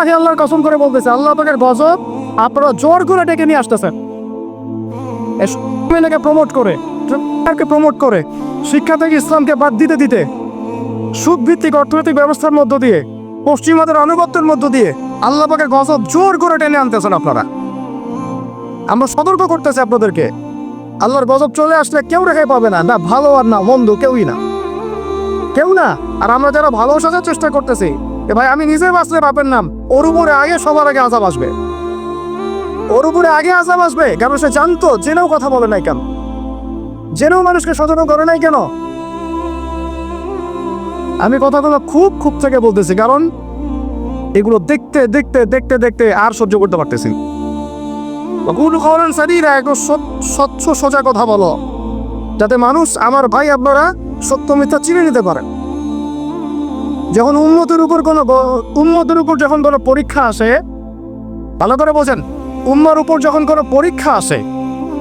ওয়াল্লাহি আল্লাহর কসম করে বলতেছে, আল্লাহ পাকের গজব আপনারা জোর করে ডেকে নিয়ে আসতেছেন। প্রমোট করে প্রমোট করে, শিক্ষা থেকে ইসলামকে বাদ দিতে দিতে সুদ ভিত্তিক অর্থনৈতিক ব্যবস্থার মধ্য দিয়ে পশ্চিমাদের আনুগত্যের মধ্য দিয়ে আল্লাহ পাকের গজব জোর করে টেনে আনতেছেন আপনারা। আমরা সতর্ক করতেছি আপনাদেরকে, আল্লাহর গজব চলে আসলে কেউ রেখে পাবে না না ভালো আর না মন্দ, কেউই না। কেউ না, আর আমরা যারা ভালো সাজার চেষ্টা করতেছি এ ভাই, আমি নিজে বাঁচলে বাপের নাম। ওর উপরে আগে সবার আগে আজাব আসবে। ওর উপরে আগে আজাব আসবে? কারণ সে জানতো? জেনেও কথা বলে নাই কেন? জেনেও মানুষকে সচেতন করে নাই কেন? আমি কথাগুলো খুব খুব থেকে বলতেছি, কারণ এগুলো দেখতে দেখতে দেখতে দেখতে আর সহ্য করতে পারতেছি স্বচ্ছ, সোজা কথা বলো। যাতে মানুষ আমার ভাই আপনারা সত্য মিথ্যা চিনে নিতে পারেন। যখন উন্নতির উপর কোনো উন্নতির উপর যখন কোনো পরীক্ষা আসে, ভালো করে বোঝেন, উম্মার উপর যখন কোনো পরীক্ষা আসে,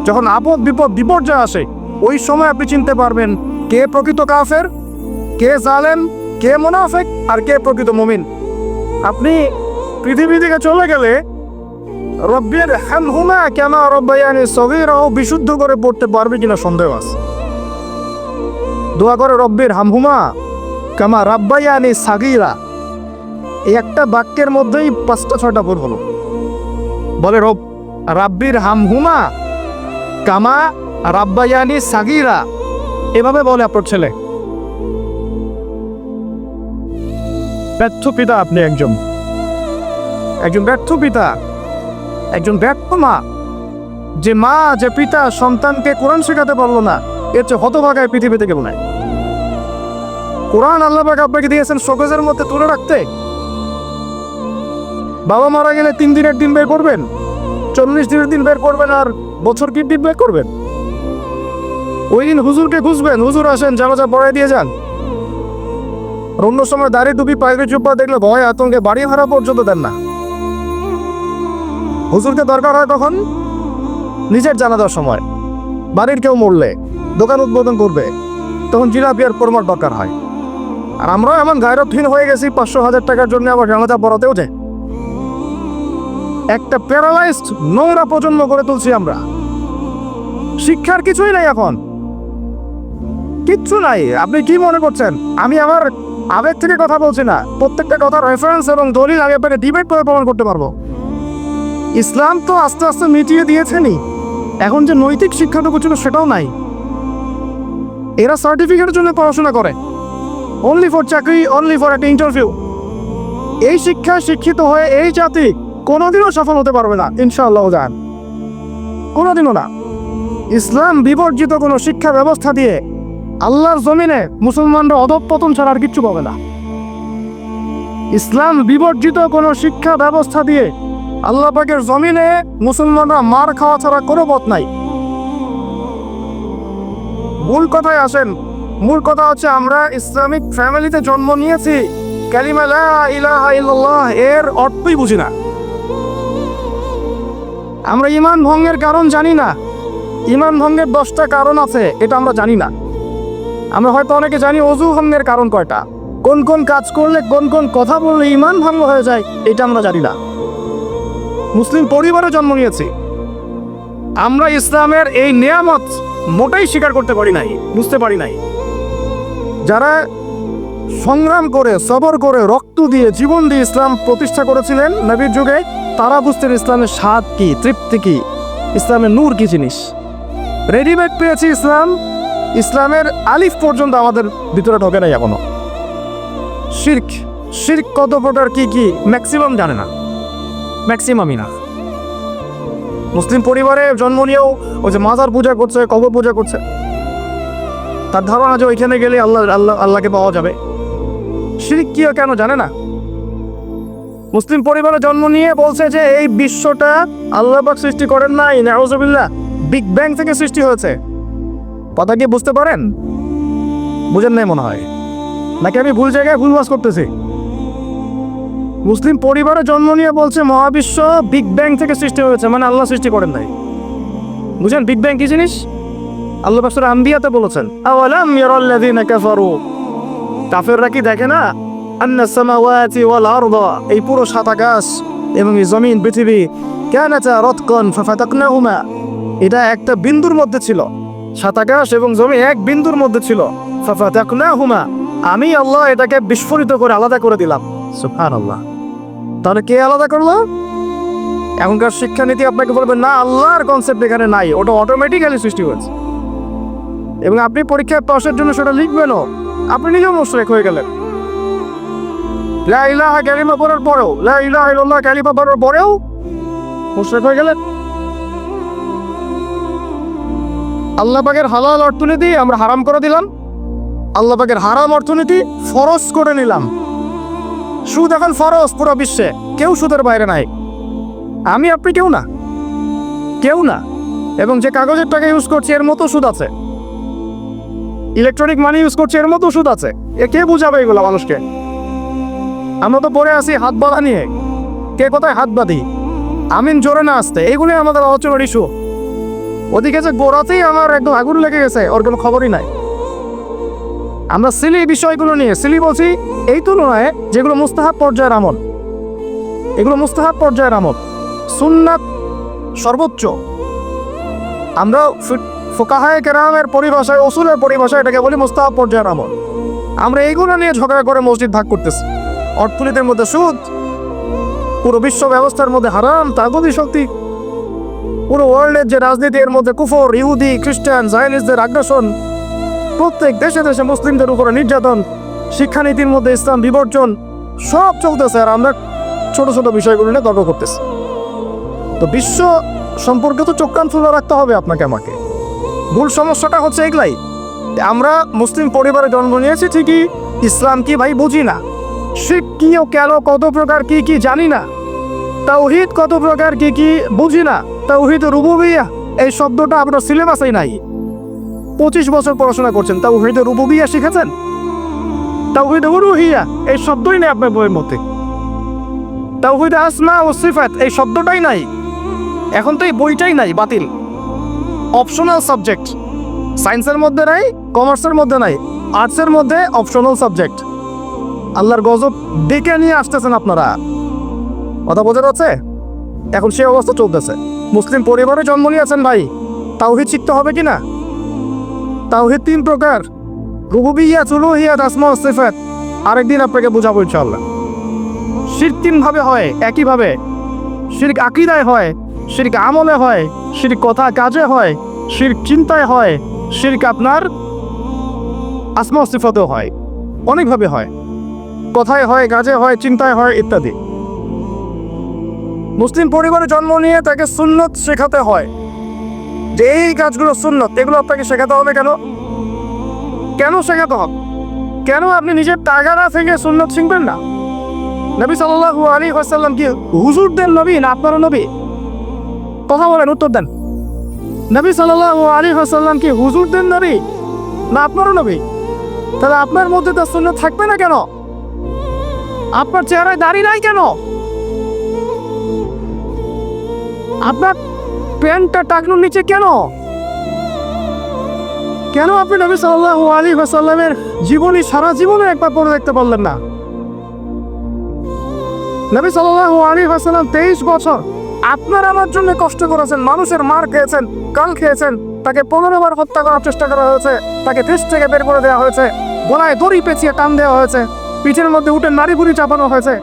যখন আপদ বিপদ বিপর্যয় আসে, ওই সময় আপনি চিনতে পারবেন কে প্রকৃত কাফের, কে জালেম, কে মোনাফেক আর কে প্রকৃত মুমিন। আপনি পৃথিবী থেকে চলে গেলে রব্বের হামহুমা কেমা রব্বায়ানি সগীরাও বিশুদ্ধ করে পড়তে পারবে কিনা সন্দেহ আছে। দোয়া করে রব্বের হামহুমা। কামা রাব্বায়ানি সাগিরা। এই একটা বাক্যের মধ্যেই পাঁচটা, ছয়টা ভুল হলো। বলে, রব, রাব্বির হামহুমা, কামা রাব্বায়ানি সাগিরা। এভাবে বলে আপনার ছেলে। ব্যর্থ পিতা আপনি একজন। একজন ব্যর্থ পিতা, একজন ব্যর্থ মা। যে মা, যে পিতা সন্তানকে কোরআন শেখাতে পারল না, এর চেয়ে হতভাগায় পৃথিবীতে কেউ নাই। কোরআন আল্লাহ পাক আপনাকে দিয়েছেন শোকেজের মধ্যে তুলে রাখতে। বাবা মারা গেলে তিন দিনের দিন বের করবেন, চল্লিশ দিনের দিন বের করবেন আর বছর কি দিন বের করবেন? ওই দিন হুজুরকে খুঁজবেন, হুজুর আসেন, জানাজা পড়াই দিয়ে যান। আর অন্য সময় দাড়ি টুপি, পায়রে চুপ্পা দেখলে ভয়, আতঙ্কে বাড়ি ভাড়া পর্যন্ত দেন না। হুজুরকে দরকার হয় তখন নিজের জানাজার সময়। বাড়ির কেউ মরলে দোকান উদ্বোধন করবে, তখন জিলাপি আর পরমার দরকার হয়। আর আমরাও এমন গায়রতহীন হয়ে গেছি, পাঁচশো হাজার টাকার জন্য আবার জানাজা পড়াতেও যায় একটা প্যারালাইজড নোংরা প্রজন্ম করে তুলছি আমরা। শিক্ষার কিছুই নাই এখন। কিচ্ছু নাই। আপনি কি মনে করছেন? আমি আমার আবেগ থেকে কথা বলছি না। প্রত্যেকটা কথা রেফারেন্স এবং দলিল আগে আপনাকে ডিবেট করে প্রমাণ করতে পারব। ইসলাম তো আস্তে আস্তে মিটিয়ে দিয়েছেনই। এখন যে নৈতিক শিক্ষাটুকু ছিল সেটাও নাই। এরা সার্টিফিকেটের জন্য পড়াশোনা করে। অনলি ফর চাকরি অনলি ফর একটা ইন্টারভিউ এই শিক্ষায় শিক্ষিত হয়ে এই জাতি কোনোদিনও সফল হতে পারবে না, ইনশাআল্লাহ যান কোনোদিনও না। ইসলাম বিবর্জিত কোনো শিক্ষা ব্যবস্থা দিয়ে আল্লাহর জমিনে মুসলমানরা অধঃপতন ছাড়া আর কিচ্ছু পাবে না। ইসলাম বিবর্জিত কোনো শিক্ষা ব্যবস্থা দিয়ে আল্লাহ পাকের জমিনে মুসলমানরা মার খাওয়া ছাড়া কোনো পথ নাই। মূল কথায় আসেন মূল কথা হচ্ছে আমরা ইসলামিক ফ্যামিলিতে জন্ম নিয়েছি। কালিমা লা ইলাহা ইল্লাল্লাহ এর অর্থই বুঝি না। আমরা ইমান ভঙ্গের কারণ জানি না। ইমান ভঙ্গের দশটা কারণ আছে, এটা আমরা জানি না। আমরা হয়তো অনেকে জানি অজু ভঙ্গের কারণ কয়টা। কোন কোন কাজ করলে কোন কোন কথা বললে ইমান ভঙ্গ হয়ে যায়, এটা আমরা জানি না। মুসলিম পরিবারে জন্ম নিয়েছি। আমরা ইসলামের এই নিয়ামত মোটেই স্বীকার করতে পারি নাই, বুঝতে পারি নাই। যারা সংগ্রাম করে, সবর করে, রক্ত দিয়ে জীবন দিয়ে ইসলাম প্রতিষ্ঠা করেছিলেন নবীর যুগে, তারা বুঝতেন ইসলামের স্বাদ কি, তৃপ্তি কি, ইসলামের নূর কি জিনিস। রেডিমেড পেয়েছি ইসলাম। ইসলামের আলিফ পর্যন্ত আমাদের ভিতরে ঢোকে নাই এখনও। শির্ক শির্ক কত প্রকার, কি কি ম্যাক্সিমাম জানে না। ম্যাক্সিমামই না। মুসলিম পরিবারে জন্ম নিয়েও ওই যে মাজার পূজা করছে, কবর পূজা করছে। তার ধারণা যে ওইখানে গেলে আল্লাহ আল্লাহ, আল্লাহকে পাওয়া যাবে। শিরিক কি কেন জানে না? মুসলিম পরিবারে জন্ম নিয়ে বলছে যে এই বিশ্বটা আল্লাহ পাক সৃষ্টি করেন নাই, নাউজুবিল্লাহ। বিগ ব্যাং থেকে সৃষ্টি হয়েছে। কথা কি বুঝতে পারেন? বুঝেন নাই মনে হয়। নাকি আমি ভুল জায়গায় ভুল বাস করতেছি? মুসলিম পরিবারে জন্ম নিয়ে বলছে মহাবিশ্ব বিগ ব্যাং থেকে সৃষ্টি হয়েছে মানে আল্লাহ সৃষ্টি করেন নাই। বুঝেন, বিগ ব্যাং কি জিনিস? আল্লাহ পাকসুর আম্বিয়াতে বলেছেন, আওয়ালাম ইয়ারাল্লাযীনা কাফারু? কাফেররা কি দেখে না? আন্না সামাওয়াতি ওয়াল আরদা এই পুরো সাত আকাশ এবং এই জমিন, পৃথিবী, কানাতা রতকন ফাফাতাকনাহুমা এটা একটা বিন্দুর মধ্যে ছিল। সাত আকাশ এবং জমি এক বিন্দুর মধ্যে ছিল। ফাফাতাকনাহুমা আমি আল্লাহ এটাকে বিস্ফোরিত করে আলাদা করে দিলাম। সুবহানাল্লাহ। তাহলে কে আলাদা করল? এখনকার শিক্ষানীতি আপনাকে বলবে, না, আল্লাহর কনসেপ্ট এখানে নাই, ওটা অটোমেটিক্যালি সৃষ্টি হয়েছে। এবং আপনি পরীক্ষায় পাশের জন্য সেটা লিখবেনও। আপনি নিজেও মুশরেক হয়ে গেলেন। লা ইলাহা কালিমা পড়ার পরেও, লা ইলাহা ইল্লাল্লাহ কালিমা পড়ার পরেও মুশরিক হয়ে গেলেন। আল্লাহ পাকের হালাল অর্থনীতি আমরা হারাম করে দিলাম। আল্লাহ পাকের হারাম অর্থনীতি ফরজ করে নিলাম। সুদ এখন ফরজ পুরো বিশ্বে। কেউ সুদের বাইরে নাই। আমি, আপনি কেউ না। কেউ না। এবং যে কাগজের টাকা ইউজ করছি, এর মতো সুদ আছে। ইলেকট্রনিক মানি ইউজ করছি, এর মতো সুদ আছে। এ কে বুঝাবে এগুলো মানুষকে? আমরা তো পড়ে আছি হাত বাঁধা নিয়ে। কে কোথায় হাত বাঁধি? আমিন জোরে না আসতে। এগুলোই আমাদের আলোচনার ইস্যু ওদিকে যে গোড়াতেই আমার একদম আগুন লেগে গেছে, ওর কোনো খবরই নাই। আমরা সিলি বিষয়গুলো নিয়ে সিলি বলছি, এই তুলনায় যেগুলো মুস্তাহাব পর্যায়ের আমল, এগুলো মুস্তাহাব পর্যায়ের আমল। সুন্নাত সর্বোচ্চ। আমরা ফোকাহায় কেরামের পরিভাষায় ওসুলের পরিভাষায় এটাকে বলি মুস্তাহাব পর্যায়ের আমল। আমরা এইগুলো নিয়ে ঝগড়া করে মসজিদ ভাগ করতেছি। অর্থনীতির মধ্যে সুদ, পুরো বিশ্ব ব্যবস্থার মধ্যে হারাম তাগদি শক্তি, পুরো ওয়ার্ল্ডের যে রাজনীতি, এর মধ্যে কুফর, ইহুদি, খ্রিস্টান জাইনিসদের আগ্রাসন, প্রত্যেক দেশে দেশে মুসলিমদের উপরে নির্যাতন, শিক্ষানীতির মধ্যে ইসলাম বিবর্জন, সব চলতেছে আর আমরা ছোট ছোট বিষয়গুলো নিয়ে তর্ক করতেছি। তো বিশ্ব সম্পর্কে তো চোখ কান রাখতে হবে আপনাকে আমাকে। মূল সমস্যাটা হচ্ছে এগুলাই। আমরা মুসলিম পরিবারে জন্ম নিয়েছি ঠিকই, ইসলাম কি ভাই বুঝি না? শিখ কি ও কেন কত প্রকার কি কি জানি না। তাওহিদ কত প্রকার কি কি বুঝি না। তাওহিদ রুবুবিয়া, এই শব্দটা আপনার সিলেবাসেই নাই। পঁচিশ বছর পড়াশোনা করছেন, তাওহিদ রুবুবিয়া শিখেছেন? তাওহিদ উরুহিয়া, এই শব্দই নেই আপনার বইয়ের মধ্যে। তাওহিদ আসমা ও সিফাত, এই শব্দটাই নাই। এখন তো এই বইটাই নাই, বাতিল। অপশনাল সাবজেক্ট সায়েন্সের মধ্যে নাই কমার্সের মধ্যে নাই আর্টসের মধ্যে অপশনাল সাবজেক্ট আল্লাহর গজব ডেকে নিয়ে আসতেছেন আপনারা। কথা বোঝা যাচ্ছে? এখন সেই অবস্থা চলতেছে। মুসলিম পরিবারে জন্ম নিয়েছেন ভাই। তাওহিদ শিখতে হবে কি না? তাওহিদ তিন প্রকার। রুবুবিয়া চুলুহিয়াত আসমা ও সিফাত। আরেকদিন আপনাকে বোঝাবো ইনশাআল্লাহ। শির তিন ভাবে হয়, একইভাবে। শিরিক আকিদায় হয়, শিরিক আমলে হয় শিরিক কথা কাজে হয় শিরিক চিন্তায় হয় শিরিক আপনার আসমা ও হয়, অনেকভাবে হয়। কথায় হয়, কাজে হয়, চিন্তায় হয়, ইত্যাদি। মুসলিম পরিবারে জন্ম নিয়ে তাকে সুন্নত শেখাতে হয়। যে এই কাজগুলো সুন্নত, এগুলো আপনাকে শেখাতে হবে কেন? কেন শেখাতে হবে? কেন আপনি নিজের টাকাটা থেকে সুন্নত শিখবেন না? নবী সাল্লাল্লাহু আলাইহি ওয়াসাল্লাম কি হুজুরদের নবী না আপনারও নবী? কথা বলেন, উত্তর দেন। নবী সাল্লাল্লাহু আলাইহি ওয়াসাল্লাম কি হুজুর দেন নবী না আপনারও নবী? তাহলে আপনার মধ্যে তো সুন্নত থাকবে না কেন? আপনার চেহারায় দাড়ি নাই কেন? আপনার প্যান্টটা টাকনুর নিচে কেন? কেন আপনি নবী সাল্লাল্লাহু আলাইহি ওয়াসাল্লামের জীবনী সারা জীবনে একবার পড়ে দেখতে পারলেন না? নবী সাল্লাল্লাহু আলাইহি ওয়াসাল্লাম তেইশ বছর আপনার আমার জন্য কষ্ট করেছেন, মানুষের মার খেয়েছেন, কাল খেয়েছেন। তাকে পনেরো বার হত্যা করার চেষ্টা করা হয়েছে, তাকে দেশ থেকে বের করে দেওয়া হয়েছে, গলায় দড়ি পেঁচিয়ে টান দেওয়া হয়েছে, পিঠের মধ্যে উঠে নারী বুড়ি চাপানো হয়েছে,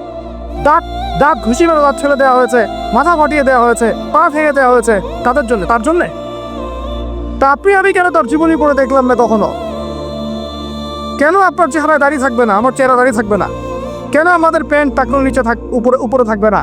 দাঁত দাঁত ঘুষি মেরে দাঁত ছেড়ে দেওয়া হয়েছে, মাথা ফাটিয়ে দেওয়া হয়েছে, পা ভেঙে দেওয়া হয়েছে, তাদের জন্য, তার জন্যে? তা আপনি, আমি কেন তার জীবনী পড়ে দেখলাম না কখনো? কেন আপনার চেহারায় দাঁড়িয়ে থাকবে না? আমার চেহারা দাঁড়িয়ে থাকবে না। কেন আমাদের প্যান্ট টাকনুর নিচে থাক উপরে উপরে থাকবে না?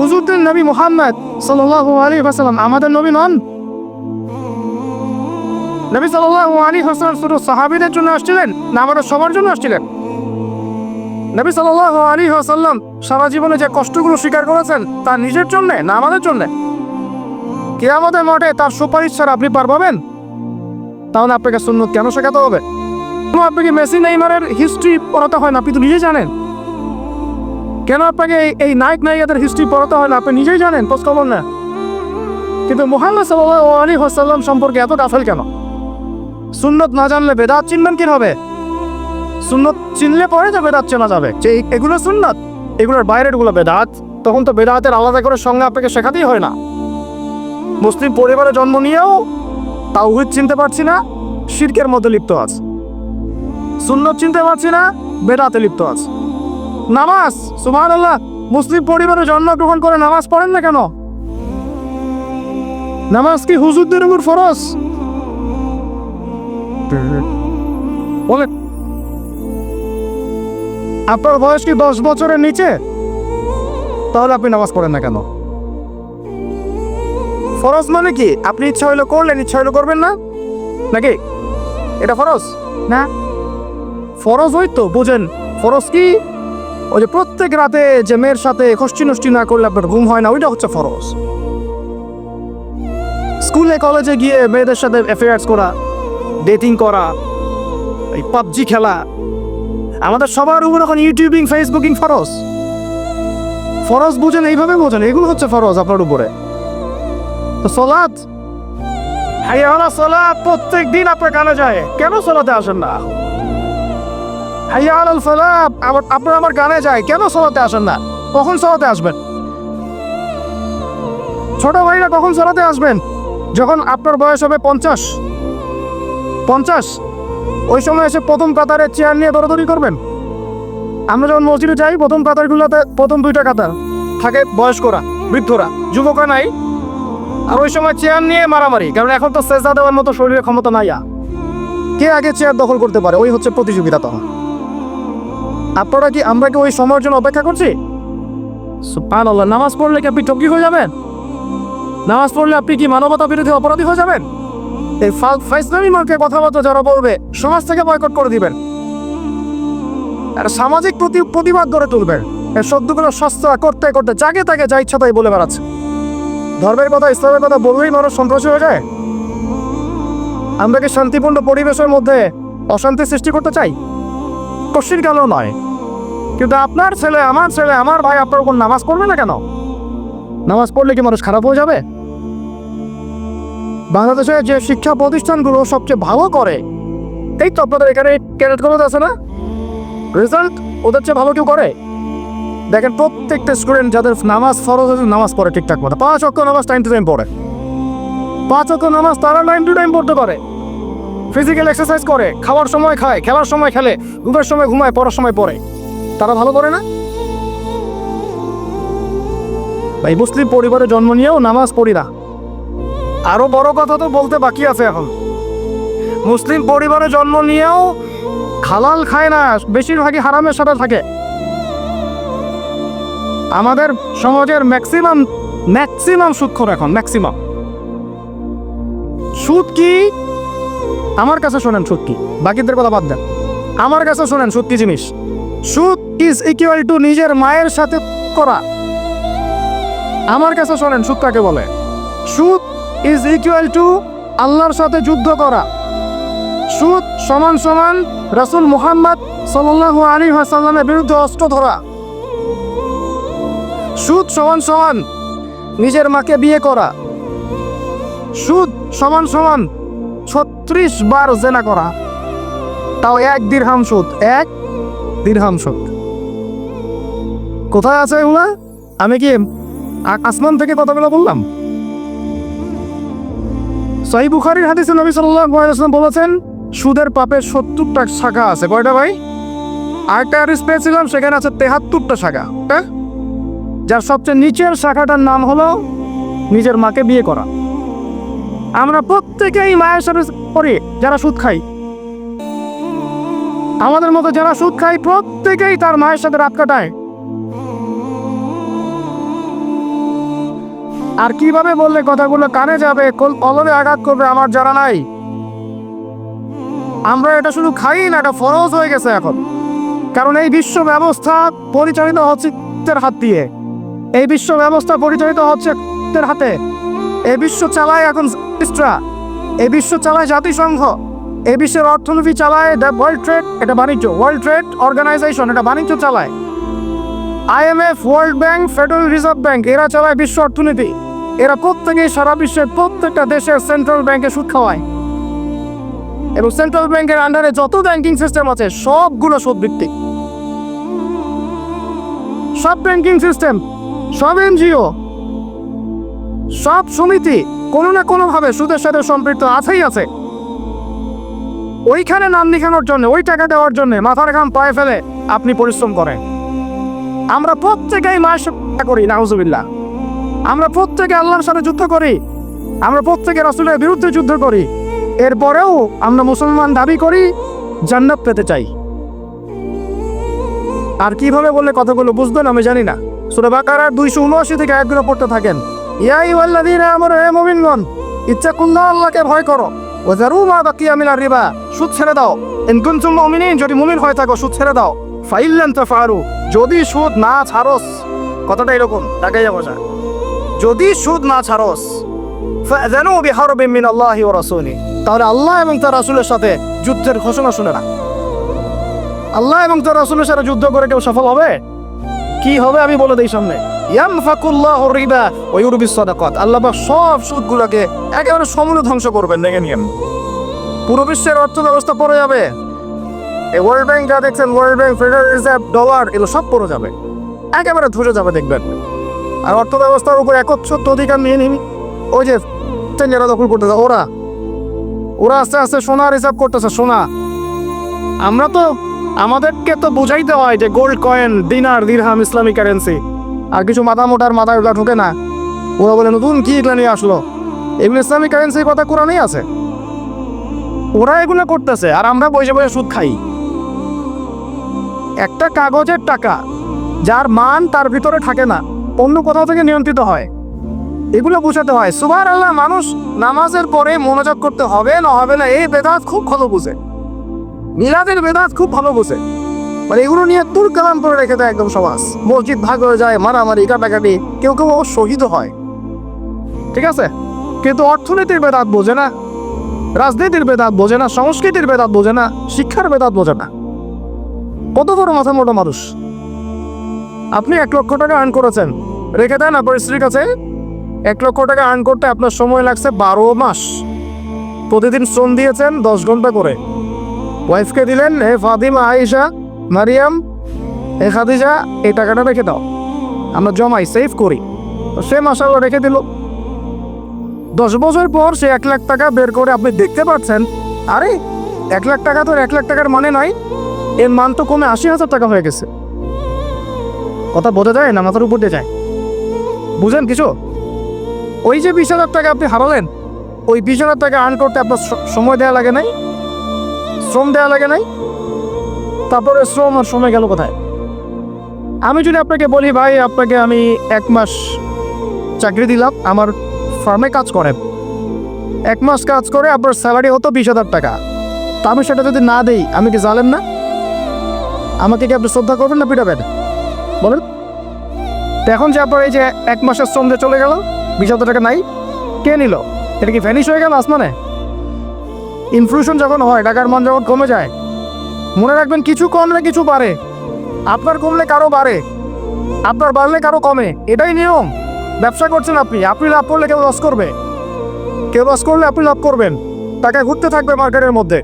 হুজুরদের নবী মুহাম্মদ সাল্লাল্লাহু আমাদের নবী নন? নবী সাল্লাল্লাহু আলাইহি ওয়াসাল্লাম শুধু সাহাবীদের জন্য আসছিলেন না আমাদের সবার জন্য আসছিলেন? নবী সাল্লাল্লাহু আলাইহি সারা জীবনে যে কষ্টগুলো স্বীকার করেছেন তা নিজের জন্য না আমাদের জন্য? কিয়ামতের মাঠে তার সুপারিশ ছাড়া আপনি পার পাবেন? তাহলে আপনাকে সুন্নত কেন শেখাতে হবে? আপনাকে মেসি নেইমারের হিস্ট্রি পড়াতে হয় না, আপনি তো নিজেই জানেন। কেন আপনাকে এই- নায়ক নায়িকাদের হিস্ট্রি পড়াতে হয় না? আপনি নিজেই জানেন, খোঁজ খবর না কিন্তু মোহাম্মদ সাল্লাহ আলী হাসাল্লাম সম্পর্কে এত গাফেল কেন? সুন্নত না জানলে বেদাত চিনবেন কি হবে সুন্নত চিনলে পরে তো বেদাত চেনা যাবে। যে এগুলো সুন্নত, এগুলোর বাইরেরগুলো বেদাত। তখন তো বেদাতের আলাদা করে সঙ্গে আপনাকে শেখাতেই হয় না। মুসলিম পরিবারে জন্ম নিয়েও তাওহিদ চিনতে পারছি না, শিরকের মধ্যে লিপ্ত আছে। সুন্নত চিনতে পারছি না, বেদাতে লিপ্ত আছে। নামাজ? সুবহান আল্লাহ মুসলিম পরিবারে জন্মগ্রহণ করে নামাজ পড়েন না কেন? নামাজ কি হুজুরদের উপর ফরজ? আপনার বয়স কি দশ বছরের নিচে? তাহলে আপনি নামাজ পড়েন না কেন? ফরজ মানে কি? আপনি ইচ্ছা হইল করলেন ইচ্ছা হইল করবেন না? নাকি? এটা ফরজ? না। ফরজ হয়তো বুঝেন। ফরজ কি? ওই যে প্রত্যেক রাতে যে মেয়ের সাথে খষ্টি নষ্টি না করলে আপনার ঘুম হয় না, ওইটা হচ্ছে ফরজ। স্কুলে, কলেজে গিয়ে মেয়েদের সাথে অ্যাফেয়ার্স করা ডেটিং করা, এই পাবজি খেলা, আমাদের সবার উপর এখন ইউটিউবিং ফেসবুকিং ফরজ। ফরজ বুঝেন, এইভাবে বোঝেন, এগুলো হচ্ছে ফরজ আপনার উপরে। তো সলাদ হাইয়া সলাদ প্রত্যেক দিন আপনার কানে যায়। কেন সলাতে আসেন না? আমার গানে যায়, কেন সলাতে আসেন না? কখন সলাতে আসবেন? ছোট ভাইরা কখন সলাতে আসবেন? যখন আপনার বয়স হবে পঞ্চাশ। পঞ্চাশ? ওই সময় এসে প্রথম কাতারে চেয়ার নিয়ে দৌড়াদৌড়ি করবেন? আমরা যখন মসজিদে যাই, প্রথম কাতারগুলোতে প্রথম দুইটা কাতার থাকে বয়স্করা, বৃদ্ধরা, যুবকরা নাই। আর ওই সময় চেয়ার নিয়ে মারামারি, কারণ এখন তো সেজা দেওয়ার মতো শরীরের ক্ষমতা নাই কে আগে চেয়ার দখল করতে পারে? ওই হচ্ছে প্রতিযোগিতা তখন। আপনারা কি আমরা কি ওই সময়ের জন্য অপেক্ষা করছি? সুবহানাল্লাহ, নামাজ পড়লে কি আপনি টকি হয়ে যাবেন? নামাজ পড়লে আপনি কি মানবতা বিরোধী অপরাধী হয়ে যাবেন? এই ফাইসলামি মার্কে কথাবার্তা যারা বলবে, সমাজ থেকে বয়কট করে দিবেন। আর সামাজিক প্রতি প্রতিবাদ গড়ে তুলবেন। এই শব্দগুলো সস্তা করতে করতে যাকে তাকে যা ইচ্ছা তাই বলে বেড়াচ্ছে। ধর্মের কথা, ইসলামের কথা বললেই মানুষ সন্ত্রাসী হয়ে যায়। আমরা কি শান্তিপূর্ণ পরিবেশের মধ্যে অশান্তি সৃষ্টি করতে চাই? কোশ্চিন কেন নয়। কিন্তু আপনার ছেলে, আমার ছেলে, আমার ভাই আপনার উপর নামাজ পড়বে না কেন? নামাজ পড়লে কি মানুষ খারাপ হয়ে যাবে? বাংলাদেশে যে শিক্ষা প্রতিষ্ঠানগুলো সবচেয়ে ভালো করে, এই তো আপনাদের এখানে ক্যাডেটগুলো আছে না? রেজাল্ট ওদের চেয়ে ভালো কেউ করে? দেখেন, প্রত্যেকটা স্টুডেন্ট যাদের নামাজ ফরজ আছে, নামাজ পড়ে ঠিকঠাক মতো। পাঁচ অক্ষ নামাজ টাইম টু টাইম পড়ে। পাঁচ অক্ষ নামাজ তারা টাইম টু টাইম পড়তে পারে। ফিজিক্যাল এক্সারসাইজ করে, খাওয়ার সময় খায়, খেলার সময় খেলে ঘুমের সময় ঘুমায়, পড়ার সময় পড়ে। তারা ভালো করে না? ভাই, মুসলিম পরিবারে জন্ম নিয়েও নামাজ পড়ি না। আরও বড় কথা তো বলতে বাকি আছে এখন। মুসলিম পরিবারে জন্ম নিয়েও খালাল খায় না, বেশিরভাগই হারামের সাথে থাকে। আমাদের সমাজের ম্যাক্সিমাম ম্যাক্সিমাম সুদখোর এখন ম্যাক্সিমাম সুদ কি? আমার কাছে শোনেন সুদ কি? বাকিদের কথা বাদ দেন। আমার কাছে শোনেন সুদ কি জিনিস? সুদ ইজ ইকুয়াল টু নিজের মায়ের সাথে করা? আমার কাছে শোনেন সুদ কাকে বলে? সুদ ইজ ইকুয়াল টু আল্লাহর সাথে যুদ্ধ করা। সুদ সমান সমান রাসূল মুহাম্মদ সাল্লাল্লাহু আলাইহি ওয়াসাল্লামের বিরুদ্ধে অস্ত্র ধরা। সুদ সমান সমান নিজের মাকে বিয়ে করা। সুদ সমান সমান ছত্রিশ বার জেনা করা। তাও এক দিরহাম সুদ, এক দিরহাম সুদ। কোথায় আছে এগুলা? আমি কি আসমান থেকে কথাগুলো বললাম? সহি বুখারির হাদিসে নবী ওয়াসাল্লাম বলেছেন, সুদের পাপের সত্তরটা শাখা আছে। কয়টা ভাই? আরেকটা হাদিস পেয়েছিলাম, সেখানে আছে তেহাত্তরটা শাখা। হ্যাঁ? যার সবচেয়ে নিচের শাখাটার নাম হলো নিজের মাকে বিয়ে করা। আমরা প্রত্যেকেই মায়ের সাথে করি, যারা সুদ খাই আমাদের মতো যারা সুদ খাই প্রত্যেকেই তার মায়ের সাথে রাত কাটায়। আর কীভাবে বললে কথাগুলো কানে যাবে কলমে আঘাত করবে আমার জানা নাই। আমরা এটা শুধু খাই না, এটা ফরজ হয়ে গেছে এখন। কারণ এই বিশ্ব ব্যবস্থা পরিচালিত হচ্ছে হাত দিয়ে। এই বিশ্ব ব্যবস্থা পরিচালিত হচ্ছে হাতে। এই বিশ্ব চালায় এখন ইস্ট্রা এ বিশ্ব চালায় জাতিসংঘ। এ বিশ্বের অর্থনীতি চালায় দ্য ওয়ার্ল্ড ট্রেড, এটা বাণিজ্য। ওয়ার্ল্ড ট্রেড অর্গানাইজেশন, এটা বাণিজ্য চালায়। IMF World Bank, Federal Reserve Bank, এরা চালায় বিশ্ব অর্থনীতি। এরা প্রত্যেকেই সারা বিশ্বের প্রত্যেকটা দেশের সেন্ট্রাল ব্যাংকে সুদ খাওয়ায়। এবং সেন্ট্রাল ব্যাংকের আন্ডারে যত ব্যাংকিং সিস্টেম আছে, সবগুলো সুদ ভিত্তিক সব ব্যাংকিং সিস্টেম সব এনজিও সব সমিতি কোনো না কোনোভাবে সুদের সাথে সম্পৃক্ত আছেই আছে। ওইখানে নাম লিখানোর জন্য, ওই টাকা দেওয়ার জন্য মাথার ঘাম পায়ে ফেলে আপনি পরিশ্রম করেন। আমরা প্রত্যেকেই মাস করি, নাউজুবিল্লাহ। আমরা প্রত্যেকে আল্লাহর সাথে যুদ্ধ করি। আমরা প্রত্যেকে রাসূলের বিরুদ্ধে যুদ্ধ করি। এরপরেও আমরা মুসলমান দাবি করি, জান্নাত পেতে চাই। আর কীভাবে বললে কথাগুলো বুঝবেন আমি জানি না। সুরে বাকারার দুইশো উনআশি থেকে আয়াতগুলো পড়তে থাকেন। হে ইত্তাকুল্লাহ আল্লাহকে ভয় রিবা, সুদ ছেড়ে দাও। যদি সুদ ছেড়ে দাও। যদি সুদ না ছাড়স, কথাটা এরকম তাকাই যাব যদি সুদ না ছাড়স, ফাযানু বিহারবিন মিন আল্লাহি তাহলে আল্লাহ এবং তার রাসূলের সাথে যুদ্ধের ঘোষণা শুনে না আল্লাহ এবং তার রাসূলের সাথে যুদ্ধ করে কেউ সফল হবে? কি হবে আমি বলে দেই সামনে। ইয়ামফাকুল্লাহু রিবা ওয়া ইউরবিস সাদাকাত। আল্লাহ সব সুদগুলোকে একেবারে সমূলে ধ্বংস করবেন, দেখে নিয়েন। পুরো বিশ্বের অর্থ ব্যবস্থা পড়ে যাবে। এই ওয়ার্ল্ড ব্যাংক যা দেখছেন World Bank Federal Reserve dollar এগুলো সব পড়ে যাবে। একেবারে ধসে যাবে, দেখবেন। আর অর্থ ব্যবস্থার উপর একচ্ছত্র অধিকার নিয়ে নিন। ওই যে যারা দখল করতেছে, ওরা। ওরা আস্তে আস্তে সোনা রিজার্ভ করতেছে, সোনা। আমরা তো, আমাদেরকে তো বুঝাইতে হয় যে গোল্ড কয়েন দিনার দিরহাম ইসলামিক কারেন্সি আর কিছু মাথা মোটার মাথা ওগুলা ঢুকে না। ওরা বলে, নতুন কি এগুলো নিয়ে আসলো? এগুলো ইসলামিক কারেন্সির কথা কোরআনেই আছে। ওরা এগুলো করতেছে আর আমরা বসে বসে সুদ খাই। একটা কাগজের টাকা যার মান তার ভিতরে থাকে না, অন্য কোথাও থেকে নিয়ন্ত্রিত হয়। এগুলো বোঝাতে হয় সুবার আল্লাহ মানুষ নামাজের পরে মনোযোগ করতে হবে, না হবে না, এই বেদাত খুব ভালো বুঝে। মিলাদের বেদাত খুব ভালো বোঝে। মানে এগুলো নিয়ে তুর কালাম করে রেখে দেয় একদম সমাজ। মসজিদ ভাগ হয়ে যায়, মারামারি, কাটাকাটি, কেউ কেউ শহীদও হয়। ঠিক আছে? কিন্তু অর্থনীতির বেদাত বোঝে না, রাজনীতির বেদাত বোঝে না, সংস্কৃতির বেদাত বোঝে না, শিক্ষার বেদাত বোঝে না। কত বড় মাথা মোটা মানুষ? আপনি এক লক্ষ টাকা আর্ন করেছেন, রেখে দেন আপনার স্ত্রীর কাছে। এক লক্ষ টাকা আর্ন করতে আপনার সময় লাগছে বারো মাস। প্রতিদিন শ্রম দিয়েছেন দশ ঘণ্টা করে। ওয়াইফকে দিলেন, হে ফাদিমা আয়েশা মারিয়াম হে খাদিজা, এই টাকাটা রেখে দাও। আমরা জমাই সেভ করি। তো সে মাসাল্লাহ রেখে দিল। দশ বছর পর সে এক লাখ টাকা বের করে, আপনি দেখতে পাচ্ছেন? আরে, এক লাখ টাকা তো এক লাখ টাকার মানে নয় এর মান তো কমে আশি হাজার টাকা হয়ে গেছে। কথা বোঝা যায় না, মাথার উপর দিয়ে যায়? বুঝেন কিছু? ওই যে বিশ হাজার টাকা আপনি হারালেন, ওই বিশ হাজার টাকা আর্ন করতে আপনার সময় দেওয়া লাগে নাই? শ্রম দেওয়া লাগে নাই? তারপরে শ্রম আর সময় গেল কোথায়? আমি যদি আপনাকে বলি, ভাই, আপনাকে আমি এক মাস চাকরি দিলাম, আমার ফার্মে কাজ করেন এক মাস কাজ করে, আপনার স্যালারি হতো বিশ হাজার টাকা। তা আমি সেটা যদি না দেই, আমি কি জানেন না? আমাকে কি আপনি শ্রদ্ধা করবেন না পিটাবেন? বলেন। এখন যে আপনার এই যে এক মাসের শ্রম যে চলে গেল, বিশ হাজার টাকা নাই, কে নিল? এটা কি ভ্যানিশ হয়ে গেল আসমানে? ইনফ্লুশন যখন হয়, টাকার মান যখন কমে যায় মনে রাখবেন কিছু কমলে কিছু বাড়ে। আপনার কমলে কারও বাড়ে। আপনার বাড়লে কারও কমে। এটাই নিয়ম। ব্যবসা করছেন আপনি। আপনি লাভ করলে কেউ লস করবে। কেউ লস করলে আপনি লাভ করবেন। টাকা ঘুরতে থাকবে মার্কেটের মধ্যে।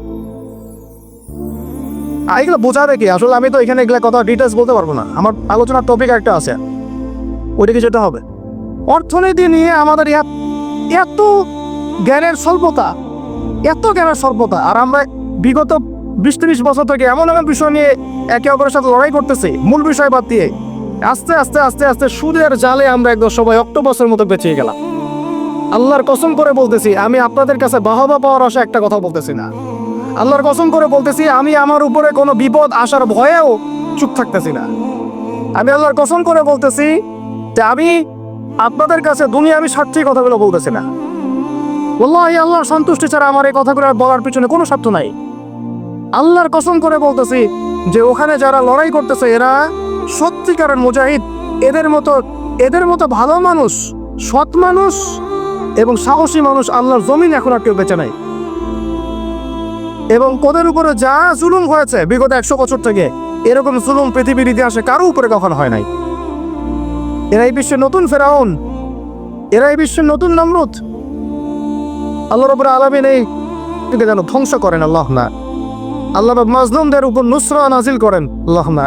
আর এগুলো বোঝাবে কি? আসলে আমি তো এখানে এগুলো কথা ডিটেলস বলতে পারব না। আমার আলোচনার টপিক একটা আছে। ওইদিকে যেতে হবে। অর্থনীতি নিয়ে আমাদের এত জ্ঞানের স্বল্পতা। এত জ্ঞানের স্বল্পতা। আর আমরা বিগত বিশ ত্রিশ বছর থেকে এমন এমন বিষয় নিয়ে একে অপরের সাথে লড়াই করতেছি, মূল বিষয় বাদ দিয়ে। আস্তে আস্তে আস্তে আস্তে সুদের জালে আমরা একদম সবাই অক্টোবসের মতো বেঁচে গেলাম। আল্লাহর কসম করে বলতেছি, আমি আপনাদের কাছে বাহবা পাওয়ার আশা একটা কথা বলতেছি না। আল্লাহর কসম করে বলতেছি, আমি আমার উপরে কোনো বিপদ আসার ভয়েও চুপ থাকতেছি না। আমি আল্লাহর কসম করে বলতেছি যে আমি আপনাদের কাছে দুনিয়া আমি স্বার্থে কথাগুলো বলতেছি না। বলল আল্লাহর সন্তুষ্টি ছাড়া আমার এই কথাগুলো বলার পিছনে কোনো স্বার্থ নাই। আল্লাহর কসম করে বলতেছি যে ওখানে যারা লড়াই করতেছে, এরা সত্যিকারের মুজাহিদ। এদের মতো এদের মতো ভালো মানুষ, সৎ মানুষ এবং সাহসী মানুষ আল্লাহর জমিন এখন আর কেউ বেঁচে নাই। এবং ওদের উপরে যা জুলুম হয়েছে বিগত একশো বছর থেকে, এরকম জুলুম পৃথিবীর ইতিহাসে কারও উপরে কখনো হয় নাই। এরাই বিশ্বের নতুন ফেরাউন, এরাই বিশ্বের নতুন নমরুদ। আল্লাহ রবুর আলমিন এই যেন ধ্বংস করেন, আল্লাহ না। আল্লাহ মাজলুমদের উপর নুসরা নাজিল করেন। আল্লাহ না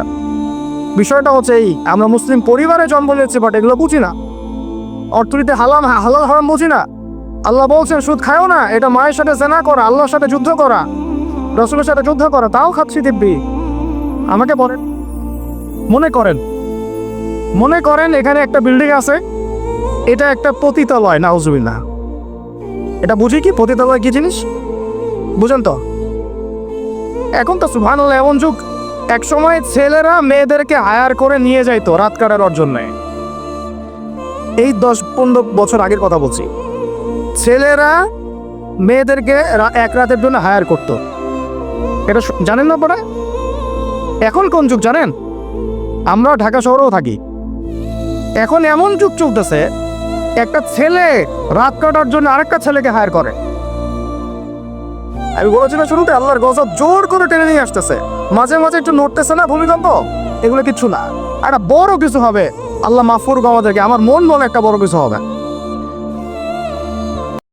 বিষয়টা হচ্ছে এই, আমরা মুসলিম পরিবারে জন্ম নিয়েছি বাট এগুলো বুঝি না। অর্থনীতি হালাল হালাল হারাম বুঝি না। আল্লাহ বলছেন, সুদ খায়ও না, এটা মায়ের সাথে জেনা করা, আল্লাহর সাথে যুদ্ধ করা, রসুলের সাথে যুদ্ধ করা, তাও খাচ্ছি দিব্যি। আমাকে বলেন, মনে করেন মনে করেন এখানে একটা বিল্ডিং আছে, এটা একটা পতিতালয়, নাউজুবিল্লাহ। এটা বুঝি কি, পতিতালয় কি জিনিস? বুঝেন তো? এখন তো সুভান এমন যুগ। এক সময় ছেলেরা মেয়েদেরকে হায়ার করে নিয়ে যাইতো রাত কাটানোর জন্য। এই দশ পনেরো বছর আগের কথা বলছি। ছেলেরা মেয়েদেরকে এক রাতের জন্য হায়ার করতো। এটা জানেন না পরে এখন কোন যুগ জানেন? আমরা ঢাকা শহরেও থাকি। এখন এমন যুগ চলতেছে, একটা ছেলে রাত কাটার জন্য আরেকটা ছেলেকে হায়ার করে। আমি বলেছিলাম শুরুতে, আল্লাহর গজব জোর করে টেনে নিয়ে আসতেছে। মাঝে মাঝে একটু নড়তেছে না ভূমিকম্প? এগুলো কিছু না। একটা বড় কিছু হবে। আল্লাহ মাফুর আমাদেরকে, আমার মন বলে একটা বড় কিছু হবে।